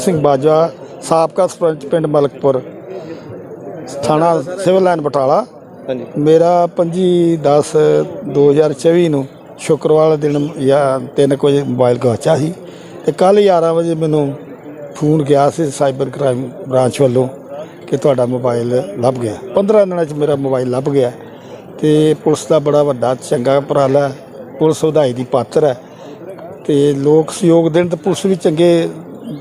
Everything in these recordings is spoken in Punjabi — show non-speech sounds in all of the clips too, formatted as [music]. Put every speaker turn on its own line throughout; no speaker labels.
ਸਿੰਘ ਬਾਜਵਾ ਸਾਬਕਾ ਸਰਪੰਚ ਪਿੰਡ ਮਲਕਪੁਰ ਥਾਣਾ ਸਿਵਲ ਲਾਈਨ ਬਟਾਲਾ।
ਹਾਂਜੀ।
ਮੇਰਾ 25 10 2024 ਨੂੰ ਸ਼ੁੱਕਰਵਾਰ ਦਿਨ ਜਾਂ 3 ਵਜੇ ਮੋਬਾਈਲ ਗਵਾਚਿਆ ਸੀ ਤੇ ਕੱਲ 11 ਵਜੇ ਮੈਨੂੰ ਫੋਨ ਗਿਆ ਸੀ ਸਾਈਬਰ ਕ੍ਰਾਈਮ ਬ੍ਰਾਂਚ ਵੱਲੋਂ ਕਿ ਤੁਹਾਡਾ ਮੋਬਾਈਲ ਲੱਭ ਗਿਆ। 15 ਦਿਨਾਂ 'ਚ ਮੇਰਾ ਮੋਬਾਈਲ ਲੱਭ ਗਿਆ ਤੇ ਪੁਲਿਸ ਦਾ ਬੜਾ ਵੱਡਾ ਚੰਗਾ ਉਪਰਾਲਾ ਪੁਲਿਸ ਵਧਾਈ ਦੀ ਪਾਤਰ ਹੈ ਤੇ ਲੋਕ ਸਹਿਯੋਗ ਦੇਣ ਤੇ ਪੁਲਿਸ ਵੀ ਚੰਗੇ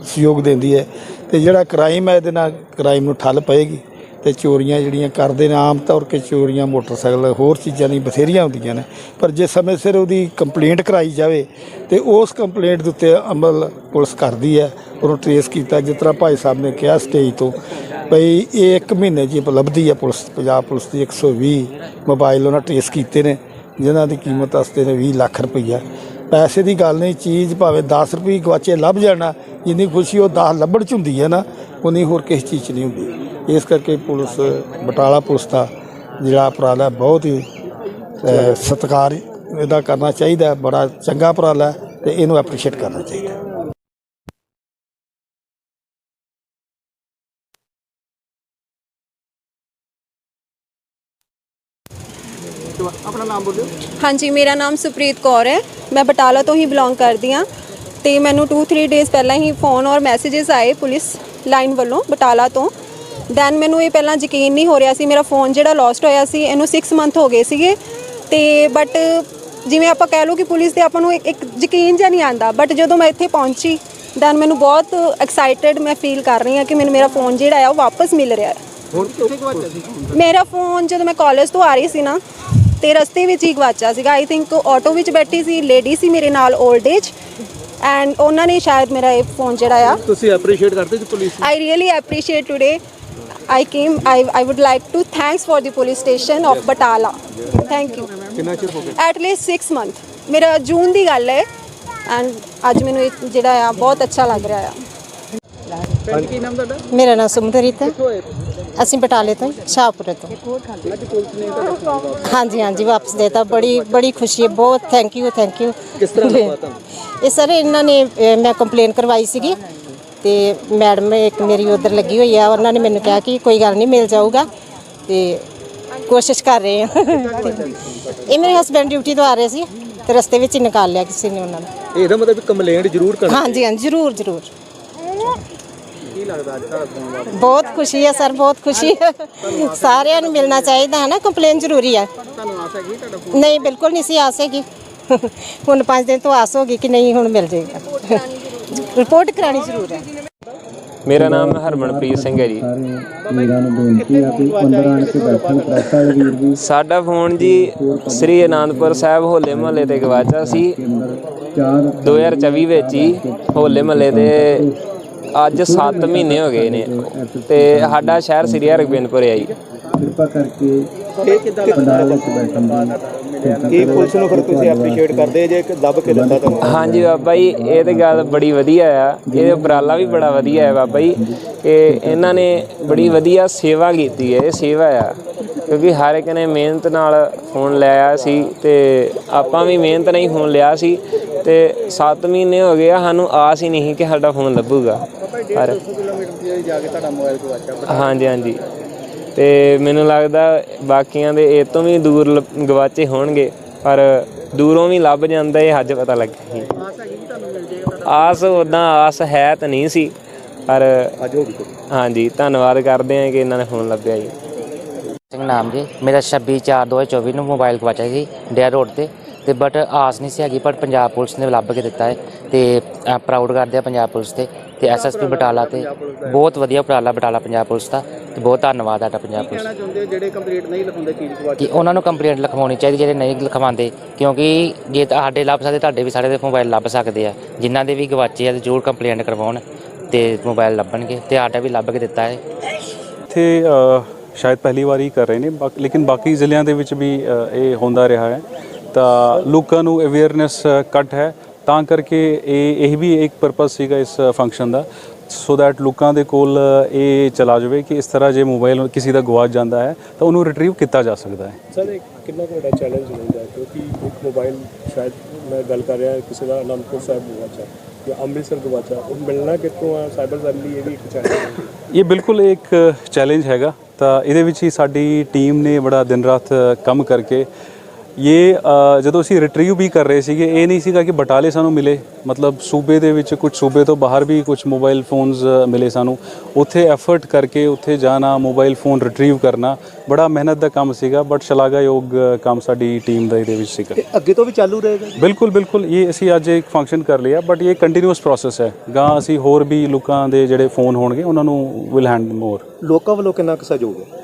ਸਹਿਯੋਗ ਦਿੰਦੀ ਹੈ ਤੇ ਜਿਹੜਾ ਕ੍ਰਾਈਮ ਹੈ ਇਹਦੇ ਨਾਲ ਕ੍ਰਾਈਮ ਨੂੰ ਠੱਲ ਪਏਗੀ ਤੇ ਚੋਰੀਆਂ ਜਿਹੜੀਆਂ ਕਰਦੇ ਨੇ, ਆਮ ਤੌਰ 'ਤੇ ਚੋਰੀਆਂ, ਮੋਟਰਸਾਈਕਲ, ਹੋਰ ਚੀਜ਼ਾਂ ਨਹੀਂ ਬਥੇਰੀਆਂ ਹੁੰਦੀਆਂ ਨੇ। ਪਰ ਜੇ ਸਮੇਂ ਸਿਰ ਉਹਦੀ ਕੰਪਲੇਂਟ ਕਰਾਈ ਜਾਵੇ ਤੇ ਉਸ ਕੰਪਲੇਂਟ ਦੇ ਉੱਤੇ ਅਮਲ ਪੁਲਿਸ ਕਰਦੀ ਹੈ। ਉਹਨੂੰ ਟਰੇਸ ਕੀਤਾ, ਜਿਸ ਤਰ੍ਹਾਂ ਭਾਈ ਸਾਹਿਬ ਨੇ ਕਿਹਾ ਸਟੇਜ ਤੋਂ ਭਈ ਇਹ ਇੱਕ ਮਹੀਨੇ 'ਚ ਉਪਲਬਧੀ ਹੈ ਪੁਲਿਸ, ਪੰਜਾਬ ਪੁਲਿਸ ਦੀ 120 ਮੋਬਾਈਲ ਉਹਨਾਂ ਟਰੇਸ ਕੀਤੇ ਨੇ, ਜਿਨ੍ਹਾਂ ਦੀ ਕੀਮਤ ਵਾਸਤੇ ਨੇ 20 ਲੱਖ ਰੁਪਈਆ। ਪੈਸੇ ਦੀ ਗੱਲ ਨਹੀਂ ਚੀਜ਼ ਭਾਵੇਂ 10 ਰੁਪਏ ਗਵਾਚੇ ਲੱਭ ਜਾਣਾ ਜਿੰਨੀ ਖੁਸ਼ੀ ਉਹ 10 ਲੱਭਣ ਚ ਹੁੰਦੀ ਹੈ ਨਾ ਉਨੀ ਹੋਰ ਕਿਸੇ ਚੀਜ਼ 'ਚ ਨਹੀਂ ਹੁੰਦੀ ਇਸ ਕਰਕੇ ਪੁਲਿਸ ਬਟਾਲਾ ਪੁਲਿਸ ਦਾ ਜਿਹੜਾ ਉਪਰਾਲਾ ਬਹੁਤ ਹੀ ਸਤਿਕਾਰ ਇਹਦਾ ਕਰਨਾ ਚਾਹੀਦਾ। ਬੜਾ ਚੰਗਾ ਉਪਰਾਲਾ ਹੈ ਤੇ ਇਹਨੂੰ ਐਪਰੀਸ਼ੀਏਟ ਕਰਨਾ ਚਾਹੀਦਾ।
ਆਪਣਾ ਨਾਮ ਬੋਲਿਓ
ਹਾਂਜੀ ਮੇਰਾ ਨਾਮ ਸੁਪ੍ਰੀਤ ਕੌਰ ਹੈ। ਮੈਂ ਬਟਾਲਾ ਤੋਂ ਹੀ ਬਿਲੋਂਗ ਕਰਦੀ ਹਾਂ ਤੇ ਮੈਨੂੰ 2-3 ਡੇਜ਼ ਪਹਿਲਾਂ ਹੀ ਫੋਨ ਔਰ ਮੈਸੇजेस ਆਏ ਪੁਲਿਸ ਲਾਈਨ ਵੱਲੋਂ ਬਟਾਲਾ ਤੋਂ। ਦੈਨ ਮੈਨੂੰ ਇਹ ਪਹਿਲਾਂ ਯਕੀਨ ਨਹੀਂ ਹੋ ਰਿਹਾ ਸੀ ਮੇਰਾ ਫੋਨ ਜਿਹੜਾ ਲੋਸਟ ਹੋਇਆ ਸੀ ਇਹਨੂੰ 6 ਮੰਥ ਹੋ ਗਏ ਸੀਗੇ। ਤੇ ਬਟ ਜਿਵੇਂ ਆਪਾਂ ਕਹਿ ਲਓ ਕਿ ਪੁਲਿਸ ਤੇ ਆਪਾਂ ਨੂੰ ਇੱਕ ਯਕੀਨ ਜਿਹਾ ਨਹੀਂ ਆਂਦਾ ਬਟ ਜਦੋਂ ਮੈਂ ਇੱਥੇ ਪਹੁੰਚੀ ਦੈਨ ਮੈਨੂੰ ਬਹੁਤ ਐਕਸਾਈਟਿਡ ਮੈਂ ਫੀਲ ਕਰ ਰਹੀ ਹਾਂ ਕਿ ਮੈਨੂੰ ਮੇਰਾ ਫੋਨ ਜਿਹੜਾ ਆ ਉਹ ਵਾਪਸ ਮਿਲ ਰਿਹਾ ਹੈ। ਮੇਰਾ ਫੋਨ ਜਦੋਂ ਮੈਂ ਕਾਲਜ ਤੋਂ ਆ ਰਹੀ ਸੀ ਨਾ ਤੇ ਰਸਤੇ ਵਿੱਚ ਹੀ ਗਵਾਚਿਆ ਸੀਗਾ ਆਈ ਥਿੰਕ ਆਟੋ ਵਿੱਚ ਬੈਠੀ ਸੀ ਲੇਡੀ ਸੀ ਮੇਰੇ ਨਾਲ 올ਡ ਏਜ ਐਂਡ ਉਹਨਾਂ ਨੇ ਸ਼ਾਇਦ ਮੇਰਾ ਇਹ ਫੋਨ ਜਿਹੜਾ ਆ
ਤੁਸੀਂ ਐਪਰੀਸ਼ੀਏਟ ਕਰਦੇ ਜੀ police
I really appreciate today. I came. I I would like to thanks for the police station of Batala. Thank you.
ਕਿੰਨਾ ਚਿਰ ਹੋ ਗਿਆ
At least 6 month. ਮੇਰਾ ਜੂਨ ਦੀ ਗੱਲ ਹੈ ਐਂਡ ਅੱਜ ਮੈਨੂੰ ਇਹ ਜਿਹੜਾ ਆ ਬਹੁਤ ਅੱਛਾ ਲੱਗ ਰਿਹਾ ਆ
ਭੈਣ ਜੀ, ਕੀ ਨਾਮ ਤੁਹਾਡਾ
ਮੇਰਾ ਨਾਮ ਸੁਮਨਰੀਤ ਹੈ ਅਸੀਂ ਬਟਾਲੇ ਤੋਂ ਸ਼ਾਹਪੁਰੇ ਤੋਂ। ਹਾਂਜੀ ਹਾਂਜੀ ਵਾਪਸ ਦੇਤਾ। ਬੜੀ ਬੜੀ ਖੁਸ਼ੀ ਹੈ ਬਹੁਤ ਥੈਂਕ ਯੂ ਥੈਂਕ ਯੂ
ਕਿਸ ਤਰ੍ਹਾਂ ਤੁਹਾਨੂੰ
ਇਹ ਸਰ ਇਹਨਾਂ ਨੇ ਅਹ, ਮੈਂ ਕੰਪਲੇਨ ਕਰਵਾਈ ਸੀਗੀ ਤੇ ਮੈਡਮ ਇੱਕ ਮੇਰੀ ਉਧਰ ਲੱਗੀ ਹੋਈ ਆ ਉਹਨਾਂ ਨੇ ਮੈਨੂੰ ਕਿਹਾ ਕਿ ਕੋਈ ਗੱਲ ਨਹੀਂ ਮਿਲ ਜਾਊਗਾ ਤੇ ਕੋਸ਼ਿਸ਼ ਕਰ ਰਹੇ ਹਾਂ। ਇਹ ਮੇਰੇ ਹਸਬੰਡ ਡਿਊਟੀ ਤੋਂ ਆ ਰਹੇ ਸੀ ਤੇ ਰਸਤੇ ਵਿੱਚ ਹੀ ਨਿਕਾਲ ਲਿਆ ਕਿਸੇ ਨੇ ਉਹਨਾਂ ਨੂੰ।
ਇਹਦਾ ਮਤਲਬ ਕੰਪਲੇਂਟ ਜ਼ਰੂਰ ਕਰਨਾ
ਹਾਂਜੀ ਹਾਂਜੀ ਜ਼ਰੂਰ ਜ਼ਰੂਰ।
ਲੱਗਦਾ ਅੱਜ ਤੁਹਾਡਾ ਫੋਨ ਵਾਪਸ
ਬਹੁਤ ਖੁਸ਼ੀ ਹੈ ਸਰ ਬਹੁਤ ਖੁਸ਼ੀ। ਹੈ ਸਾਰਿਆਂ ਨੂੰ ਮਿਲਣਾ ਚਾਹੀਦਾ ਹੈ ਨਾ ਕੰਪਲੇਨ ਜ਼ਰੂਰੀ ਹੈ
ਤੁਹਾਨੂੰ ਆਸ ਹੈਗੀ ਤੁਹਾਡਾ ਫੋਨ
ਨਹੀਂ ਬਿਲਕੁਲ ਨਹੀਂ ਸੀ ਆਸ ਹੈਗੀ। ਹੁਣ 5 ਦਿਨ ਤੋਂ ਆਸ ਹੋ ਗਈ ਕਿ ਨਹੀਂ ਹੁਣ ਮਿਲ ਜਾਏਗਾ। ਰਿਪੋਰਟ ਕਰਾਣੀ ਜ਼ਰੂਰ ਹੈ।
ਮੇਰਾ ਨਾਮ ਹਰਮਨਪ੍ਰੀਤ ਸਿੰਘ ਹੈ ਜੀ।
ਵੀਰਾਂ ਨੂੰ ਬੇਨਤੀ ਆ ਕਿ ਅੰਦਰ ਆਣ ਕੇ ਬੈਠਣ ਪ੍ਰੈਸ ਵਾਲੇ ਵੀਰ ਵੀ
ਸਾਡਾ ਫੋਨ ਜੀ ਸ੍ਰੀ ਅਨੰਦਪੁਰ ਸਾਹਿਬ ਹੋਲੇ ਮਹੱਲੇ ਤੇ ਗਵਾਚਾ ਸੀ।
ਅੰਦਰ ਚਾਰ
2024 ਵਿੱਚ ਹੀ ਹੋਲੇ ਮਹੱਲੇ ਦੇ ਅੱਜ 7 ਮਹੀਨੇ ਹੋ ਗਏ ਨੇ। ਤੇ ਸਾਡਾ ਸ਼ਹਿਰ ਸ੍ਰੀ ਹਰਗੋਬਿੰਦਪੁਰ ਹੈ ਜੀ।
ਕਿਰਪਾ ਕਰਕੇ
ਇਹ ਕਿੱਦਾਂ
ਪੰਡਾਲ ਵਿੱਚ ਬੈਠਣ ਦੀ
ਕੀ ਪੁਲਿਸ ਨੂੰ ਫਿਰ ਤੁਸੀਂ ਐਪਰੀਸ਼ੀਏਟ ਕਰਦੇ ਜੇ ਕਿ ਦੱਬ ਕੇ ਦਿੱਤਾ ਤੁਹਾਨੂੰ?
ਹਾਂਜੀ ਬਾਬਾ ਜੀ ਇਹ ਤੇ ਗੱਲ ਬੜੀ ਵਧੀਆ ਆ। ਇਹ ਉਪਰਾਲਾ ਵੀ ਬੜਾ ਵਧੀਆ ਹੈ ਬਾਬਾ ਜੀ। ਕਿ ਇਹਨਾਂ ਨੇ ਬੜੀ ਵਧੀਆ ਸੇਵਾ ਕੀਤੀ ਹੈ ਇਹ ਸੇਵਾ ਆ। ਕਿਉਂਕਿ ਹਰ ਇੱਕ ਨੇ ਮਿਹਨਤ ਨਾਲ ਫੋਨ ਲਿਆ ਸੀ ਤੇ ਆਪਾਂ ਵੀ ਮਿਹਨਤ ਨਾਲ ਹੀ ਫੋਨ ਲਿਆ ਸੀ। ਤੇ 7 ਮਹੀਨੇ ਹੋ ਗਏ ਆ ਸਾਨੂੰ ਆਸ ਹੀ ਨਹੀਂ ਕਿ ਸਾਡਾ ਫੋਨ ਲੱਭੂਗਾ। ਪਰ
ਕਿਲੋਮੀਟਰ ਦੀ ਜਾ ਕੇ ਤੁਹਾਡਾ ਮੋਬਾਈਲ ਗਵਾਚਿਆ
ਹਾਂਜੀ ਹਾਂਜੀ। ਤੇ ਮੈਨੂੰ ਲੱਗਦਾ ਬਾਕੀਆਂ ਦੇ ਇਹ ਤੋਂ ਵੀ ਦੂਰ ਲ- ਗਵਾਚੇ ਹੋਣਗੇ ਪਰ ਦੂਰੋਂ ਵੀ ਲੱਭ ਜਾਂਦਾ ਇਹ ਅੱਜ ਪਤਾ ਲੱਗਿਆ ਜੀ
ਆਸ ਹੈਗੀ ਕਿ ਤੁਹਾਨੂੰ ਮਿਲ ਜਾਏਗਾ
ਆਸ ਉਦਾਂ ਆਸ ਹੈ ਤਾਂ ਨਹੀਂ ਸੀ ਪਰ
ਅੱਜ ਹੋ ਗਈ
ਹਾਂਜੀ ਧੰਨਵਾਦ ਕਰਦੇ ਹਾਂ ਕਿ ਇਹਨਾਂ ਨੇ ਫੋਨ ਲੱਭਿਆ ਜੀ।
ਸਿੰਘ ਨਾਮ ਜੀ ਮੇਰਾ 26 4 2024 ਨੂੰ ਮੋਬਾਈਲ ਗਵਾਚਿਆ ਸੀ ਡੇਅਰ ਰੋਡ ਤੇ। ਤੇ ਬਟ ਆਸ ਨਹੀਂ ਸੀ ਹੈਗੀ ਪਰ ਪੰਜਾਬ ਪੁਲਿਸ ਨੇ ਲੱਭ ਕੇ ਦਿੱਤਾ ਹੈ ਤੇ ਪ੍ਰਾਊਡ ਕਰਦੇ ਆ ਪੰਜਾਬ ਪੁਲਿਸ ਤੇ ਤੇ ਐਸਐਸਪੀ ਬਟਾਲਾ ਤੇ ਬਹੁਤ ਵਧੀਆ ਉਪਰਾਲਾ ਬਟਾਲਾ ਪੰਜਾਬ ਪੁਲਿਸ ਦਾ ਤੇ ਬਹੁਤ ਧੰਨਵਾਦ ਤੁਹਾਡਾ ਪੰਜਾਬ ਪੁਲਿਸ
ਕਹਿਣਾ ਚਾਹੁੰਦੇ ਜਿਹੜੇ ਕੰਪਲੀਟ ਨਹੀਂ ਲਿਖਾਉਂਦੇ ਚੀਜ਼
ਕਿ ਉਹਨਾਂ ਨੂੰ ਕੰਪਲੇਂਟ ਲਿਖਵਾਉਣੀ ਚਾਹੀਦੀ ਜਿਹੜੇ ਨਹੀਂ ਲਿਖਵਾਉਂਦੇ ਕਿਉਂਕਿ ਜੇ ਤੁਹਾਡੇ ਲੱਭ ਸਕਦੇ ਤੁਹਾਡੇ ਵੀ ਸਾਡੇ ਦੇ ਮੋਬਾਈਲ ਲੱਭ ਸਕਦੇ ਆ। ਜਿਨ੍ਹਾਂ ਦੇ ਵੀ ਗਵਾਚੇ ਆ ਤੇ ਜ਼ਰੂਰ ਕੰਪਲੇਂਟ ਕਰਵਾਉਣ ਤੇ ਮੋਬਾਈਲ ਲੱਭਣਗੇ ਤੇ ਸਾਡਾ ਵੀ ਲੱਭ ਕੇ ਦਿੱਤਾ ਹੈ।
ਇੱਥੇ ਸ਼ਾਇਦ ਪਹਿਲੀ ਵਾਰ ਹੀ ਕਰ ਰਹੇ ਨੇ ਬਾਕ- ਲੇਕਿਨ ਬਾਕੀ ਜ਼ਿਲ੍ਹਿਆਂ ਦੇ ਵਿੱਚ ਵੀ ਇਹ ਹੁੰਦਾ ਰਿਹਾ ਹੈ। ਤਾਂ ਲੋਕਾਂ ਨੂੰ ਅਵੇਅਰਨੈਸ ਘੱਟ ਹੈ। ਤਾਂ ਕਰਕੇ ਇਹ ਇਹ ਵੀ ਇੱਕ ਪਰਪਸ ਸੀਗਾ ਇਸ ਫੰਕਸ਼ਨ ਦਾ। ਸੋ ਦੈਟ ਲੋਕਾਂ ਦੇ ਕੋਲ ਇਹ ਚਲਾ ਜਾਵੇ ਕਿ ਇਸ ਤਰ੍ਹਾਂ ਜੇ ਮੋਬਾਈਲ ਕਿਸੇ ਦਾ ਗਵਾਚ ਜਾਂਦਾ ਹੈ ਤਾਂ ਉਹਨੂੰ ਰਿਟਰੀਵ ਕੀਤਾ ਜਾ ਸਕਦਾ ਹੈ।
ਸਰ ਇੱਕ ਕਿੰਨਾ ਕੁ ਵੱਡਾ ਚੈਲੰਜ ਹੁੰਦਾ ਕਿਉਂਕਿ ਇੱਕ ਮੋਬਾਈਲ ਸ਼ਾਇਦ ਮੈਂ ਗੱਲ ਕਰ ਰਿਹਾ ਕਿਸੇ ਦਾ ਅਨੰਦਪੁਰ ਸਾਹਿਬ ਗਵਾਚਾ ਅੰਮ੍ਰਿਤਸਰ ਗਵਾਚਾ ਉਹ ਮਿਲਣਾ ਕਿੱਥੋਂ ਆ? ਸਾਈਬਰ ਲਈ ਇਹ ਵੀ ਇੱਕ ਚੈਲੰਜ ਹੈ।
ਇਹ ਬਿਲਕੁਲ ਇੱਕ ਚੈਲੰਜ ਹੈਗਾ। ਤਾਂ ਇਹਦੇ ਵਿੱਚ ਹੀ ਸਾਡੀ ਟੀਮ ਨੇ ਬੜਾ ਦਿਨ ਰਾਤ ਕੰਮ ਕਰਕੇ ਇਹ ਜਦੋਂ ਅਸੀਂ ਰਿਟਰੀਵ ਵੀ ਕਰ ਰਹੇ ਸੀਗੇ ਇਹ ਨਹੀਂ ਸੀਗਾ ਕਿ ਬਟਾਲੇ ਸਾਨੂੰ ਮਿਲੇ। ਮਤਲਬ ਸੂਬੇ ਦੇ ਵਿੱਚ ਕੁਝ ਸੂਬੇ ਤੋਂ ਬਾਹਰ ਵੀ ਕੁਝ ਮੋਬਾਈਲ ਫੋਨਸ ਮਿਲੇ ਸਾਨੂੰ। ਉੱਥੇ ਐਫਰਟ ਕਰਕੇ ਉੱਥੇ ਜਾਣਾ ਮੋਬਾਈਲ ਫੋਨ ਰਿਟਰੀਵ ਕਰਨਾ ਬੜਾ ਮਿਹਨਤ ਦਾ ਕੰਮ ਸੀਗਾ ਬਟ ਸ਼ਲਾਘਾਯੋਗ ਕੰਮ ਸਾਡੀ ਟੀਮ ਦਾ ਇਹਦੇ ਵਿੱਚ ਸੀਗਾ।
ਅੱਗੇ ਤੋਂ ਵੀ ਚਾਲੂ ਰਹੇਗਾ
ਬਿਲਕੁਲ ਬਿਲਕੁਲ। ਇਹ ਅਸੀਂ ਅੱਜ ਇੱਕ ਫੰਕਸ਼ਨ ਕਰ ਲਿਆ ਬਟ ਇਹ ਕੰਟੀਨਿਊਸ ਪ੍ਰੋਸੈਸ ਹੈ। ਗਾਂ ਅਸੀਂ ਹੋਰ ਵੀ ਲੋਕਾਂ ਦੇ ਜਿਹੜੇ ਫੋਨ ਹੋਣਗੇ ਉਹਨਾਂ ਨੂੰ ਵਿਲ ਹੈਂਡ ਮੋਰ
ਲੋਕਾਂ ਵੱਲੋਂ ਕਿੰਨਾ ਕੁ ਸਹਿਯੋਗ ਹੈ?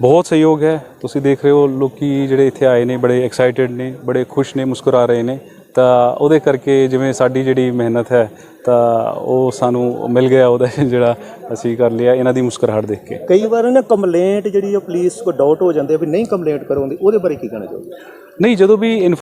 ਬਹੁਤ ਸਹਿਯੋਗ ਹੈ। ਤੁਸੀਂ ਦੇਖ ਰਹੇ ਹੋ ਲੋਕੀ ਜਿਹੜੇ ਇੱਥੇ ਆਏ ਨੇ ਬੜੇ ਐਕਸਾਈਟਿਡ ਨੇ ਬੜੇ ਖੁਸ਼ ਨੇ ਮੁਸਕਰਾ ਰਹੇ ਨੇ। ਤਾਂ ਉਹਦੇ ਕਰਕੇ ਜਿਵੇਂ ਸਾਡੀ ਜਿਹੜੀ ਮਿਹਨਤ ਹੈ ਤਾਂ ਉਹ ਸਾਨੂੰ ਮਿਲ ਗਿਆ ਉਹਦਾ [laughs] ਜਿਹੜਾ ਅਸੀਂ ਕਰ ਲਿਆ ਇਹਨਾਂ ਦੀ ਮੁਸਕਰਾਹਟ ਦੇਖ ਕੇ।
ਕਈ ਵਾਰ ਨਾ ਕੰਪਲੇਂਟ ਜਿਹੜੀ ਉਹ ਪੁਲਿਸ ਕੋ ਡਾਊਟ ਹੋ ਜਾਂਦੇ ਵੀ ਨਹੀਂ ਕੰਪਲੇਂਟ ਕਰਵਾਉਂਦੀ ਉਹਦੇ ਬਾਰੇ ਕੀ ਕਹਿਣਾ ਚਾਹੋਗੇ?
ਨਹੀਂ ਜਦੋਂ ਵੀ